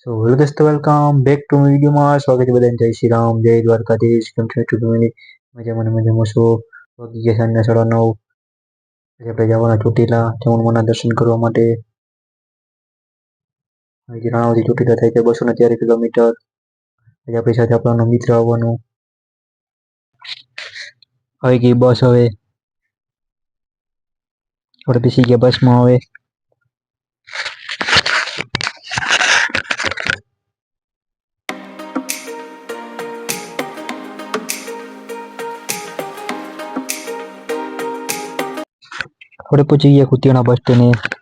સો hello દોસ્તો welcome back to વિડીયોમાં સ્વાગત છે બધાને. જય શ્રી રામ. જય દ્વારકાધીશ. કેમ છો ટુ ફેમિલી મજામાં મને મજામાં છો? વાગી ગયા સાંજના સાડા નવ. આજે આપણે જવાના ચોટીલા ચામુંડમાના દર્શન કરવા માટે. અહીંથી રાણાવતી ચોટીલા થાય છે બસો ને તેર કિલોમીટર. આજે આપણી સાથે આપણો મિત્ર આવવાનો. આવી ગઈ બસ હવે. આપણે બેસી ગયા બસમાં હવે. આપણે પહોંચી ગયા કુતિયાણા બસ સ્ટેન્ડે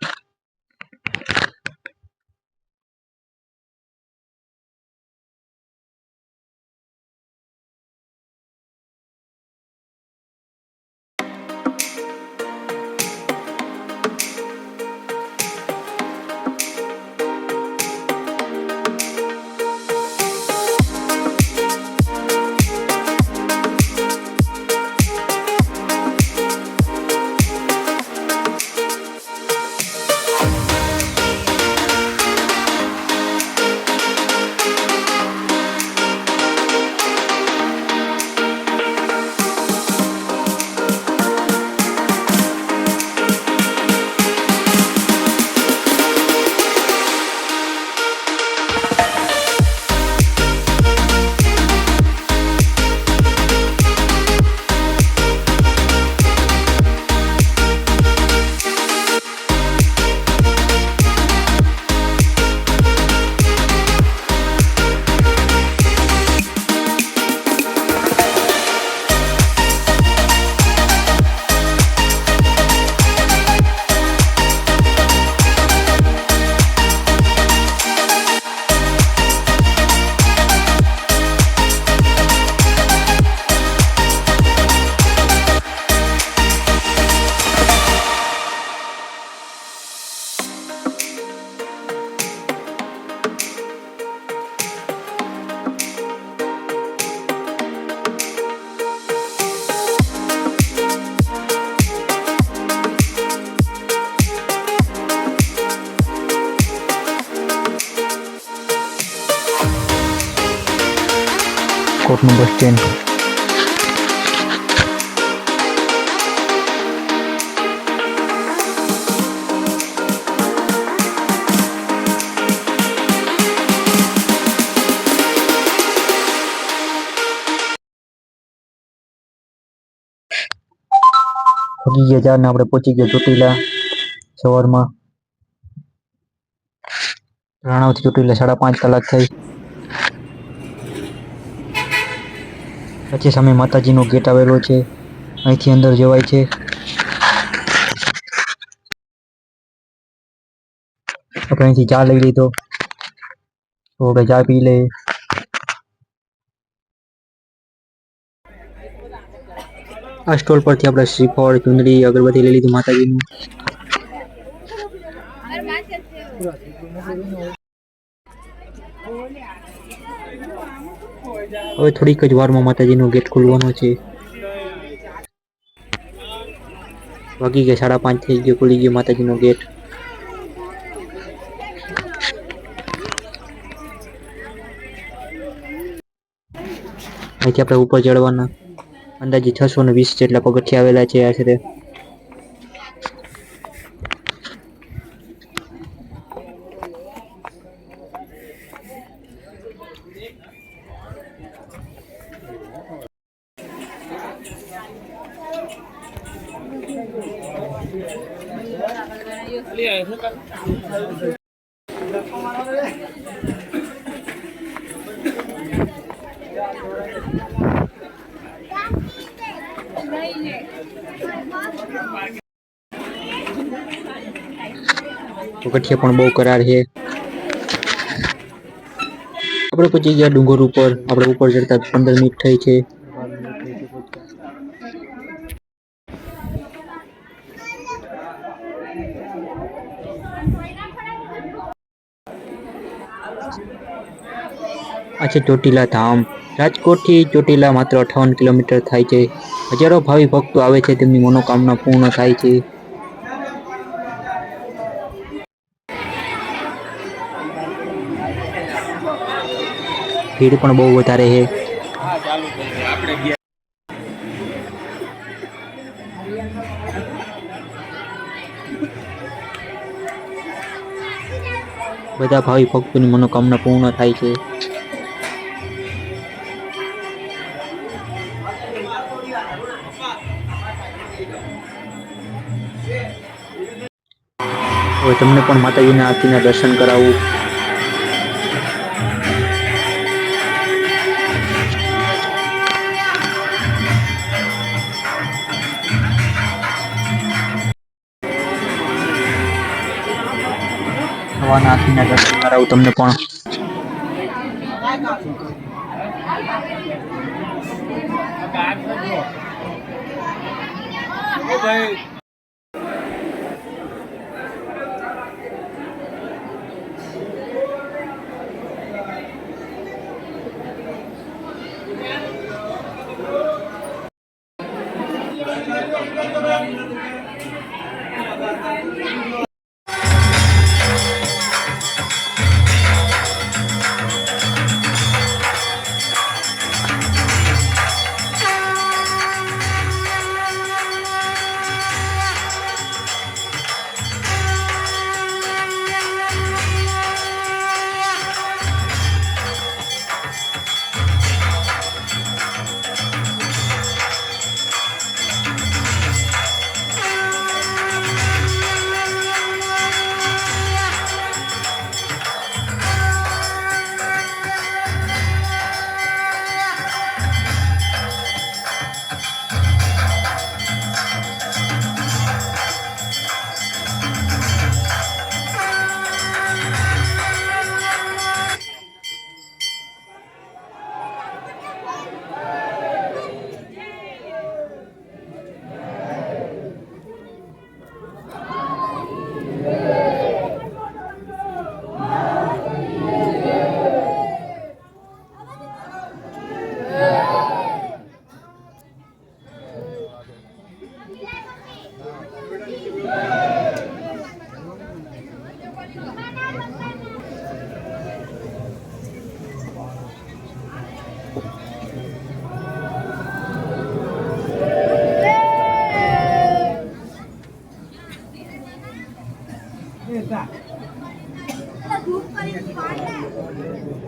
કોટનું બસ સ્ટેન્ડ પહોંચી ગયા ચાર ને આપણે પહોંચી ગયા ચોટીલા સવારમાં. રાણાવથી ચોટીલા સાડા પાંચ કલાક થઈ. પછી સામે માતાજીનો ગેટ આવેલો છે. અહીંથી અંદર જવાય છે. આપણે અહીંથી ચા લઈ લીધો. તો આપણે ચા પી લઈએ. આ સ્ટોલ પરથી આપણે શ્રીફળ, ચુંદડી, અગરબત્તી લઈ લીધું માતાજીનું. હવે થોડીક જ વારમાં માતાજીનો ગેટ ખુલવાનો છે. વાગી ગયા સાડા પાંચ થઈ ગયો, ખુલી ગયો માતાજીનો ગેટ. અહીંથી આપણે ઉપર ચડવાના. અંદાજે છસો ને વીસ જેટલા પગથિયા આવેલા છે આશરે પગથિયા પણ બહુ કરાર છે. આપણે પહોંચી ગયા ડુંગર ઉપર. આપણે ઉપર ચડતા પંદર મિનિટ થઈ છે. આ છે ચોટીલા ધામ. રાજકોટથી ચોટીલા માત્ર અઠાવન કિલોમીટર થાય છે. હજારો ભાવિ ભક્તો આવે છે, તેમની મનોકામના પૂર્ણ થાય છે. ભીડ પણ બહુ વધારે છે. બધા ભાવિ ભક્તોની મનોકામના પૂર્ણ થાય છે. હવે તમને પણ માતાજીના આરતીના દર્શન કરાવું. સવારના આરતીના દર્શન કરાવું તમને પણ. vocês.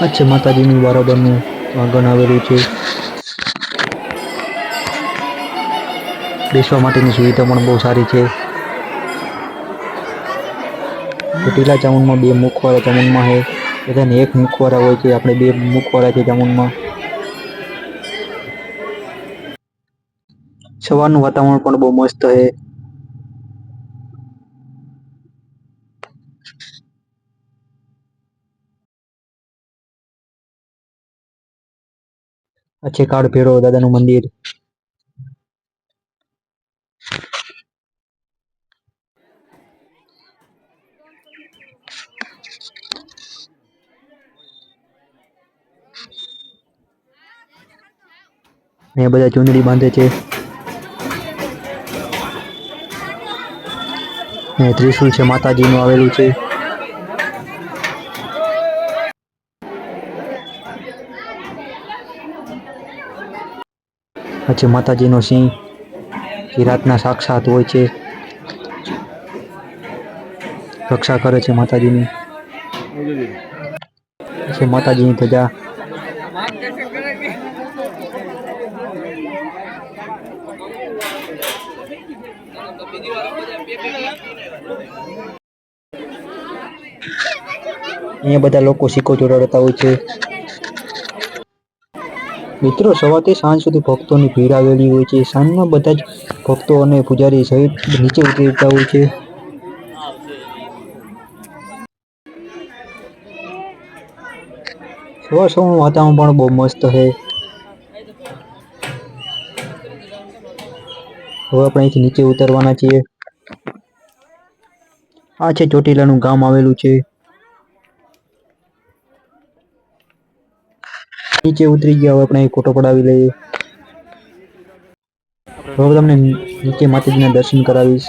આ છે માતાજીનું બરાબરનું આંગણ આવેલું છે. બેસવા માટેની સુવિધા પણ બહુ સારી છે. ચોટીલા ચામુંડમાં બે મુખવાળા ચામુંડમાં છે. બધાને એક મુખવાળા હોય છે, આપણે બે મુખવાળા છે ચામુંડમાં. સવારનું વાતાવરણ પણ બહુ મસ્ત છે. છે કાળ ભૈરવ દાદાનું મંદિર. અહીંયા બધા ચૂંદડી બાંધે છે. ત્રિશુલ છે, માતાજીનું આવેલું છે. પછી માતાજીનો સિંહ, એ રાતના સાક્ષાત હોય છે. રક્ષા કરે છે માતાજીની. પછી માતાજીની ધજા. અહીંયા બધા લોકો સિક્કો ચોડાડતા હોય છે. મિત્રો સવારથી સાંજ સુધી ભક્તોની ભીડ આવેલી હોય છે. સાંજમાં બધા જ ભક્તો અને પૂજારી સહિત નીચે ઉતરતા હોય છે. સવાર સવારનું વાતાવરણ પણ બહુ મસ્ત છે. હવે આપણે અહીંથી નીચે ઉતરવાના છીએ. આ છે ચોટીલાનું ગામ આવેલું છે. નીચે ઉતરી ગયા હવે આપણે ફોટો પડાવી લઈએ. હવે તમને નીચે માતાજીના દર્શન કરાવીશ.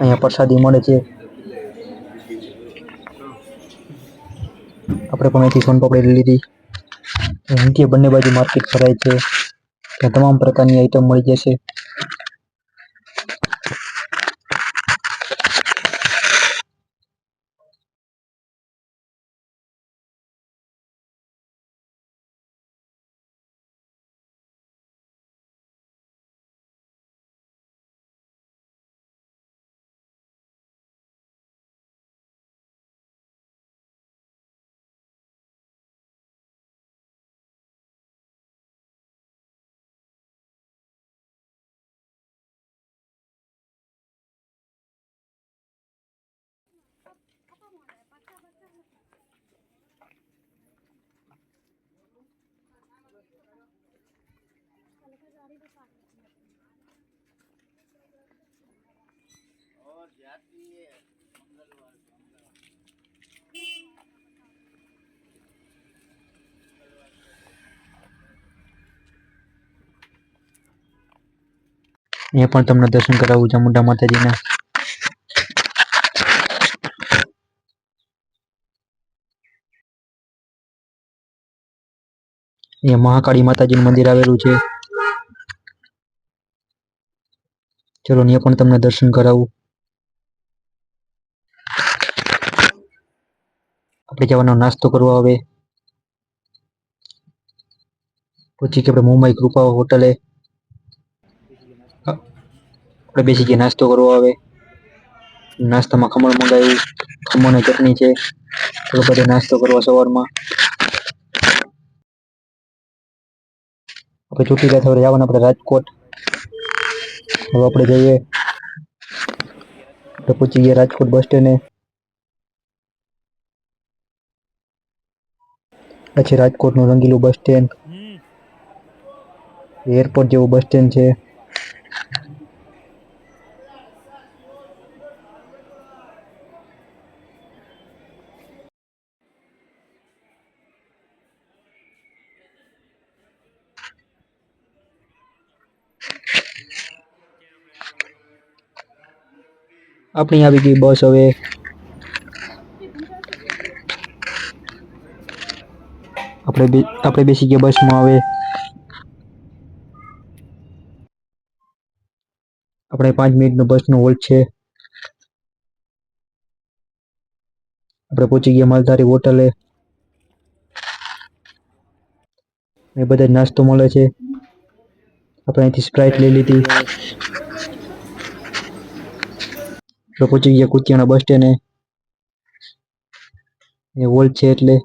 અહીંયા પ્રસાદી મળે છે. આપણે પણ અહીંથી સોનપાપડી લીધી. અહીંથી બંને બાજુ માર્કેટ ભરાય છે. ત્યાં તમામ પ્રકારની આઈટમ મળી જશે. અહીંયા પણ તમને દર્શન કરાવું ચામુંડા માતાજીના. અહીંયા મહાકાળી માતાજીનું મંદિર આવેલું છે. ચલો, અહીંયા પણ તમને દર્શન કરાવું. આપણે જવાનો નાસ્તો કરવા હવે પછી કે આપણે મુંબઈ કૃપા હોટલે. આપણે બેસી ગયા નાસ્તો કરવા આવે. નાસ્તામાં ખમણ મંગાવ્યું. ખમણ અને ચટણી છે. તો બધે નાસ્તો કરવા સવારમાં. આપણે ચોટીલા થવા જવાના, આપણે રાજકોટ. હવે આપણે જઈએ. તો પહોંચી ગયા રાજકોટ બસ સ્ટેન્ડે પછી રાજકોટનું રંગીલું બસ સ્ટેન્ડ એરપોર્ટ જેવું બસ સ્ટેન્ડ છે. આપણી આવી ગઈ બસ હવે. આપણે આપણે બેસી ગયા બસમાં હવે. આપણે પાંચ મિનિટનો બસનો હોલ્ટ છે. આપણે પહોંચી ગયા માલધારી હોટલે. એ બધા નાસ્તો મળે છે. આપણે અહીંથી સ્પ્રાઇટ લઈ લીધી. આપણે પહોંચી ગયા કુતિયાણા બસ સ્ટેન્ડે એ. વોલ્ટ છે એટલે.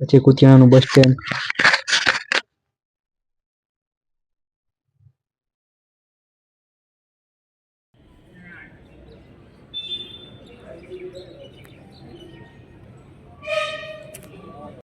પછી કુતિયાણાનું બસ સ્ટેન્ડ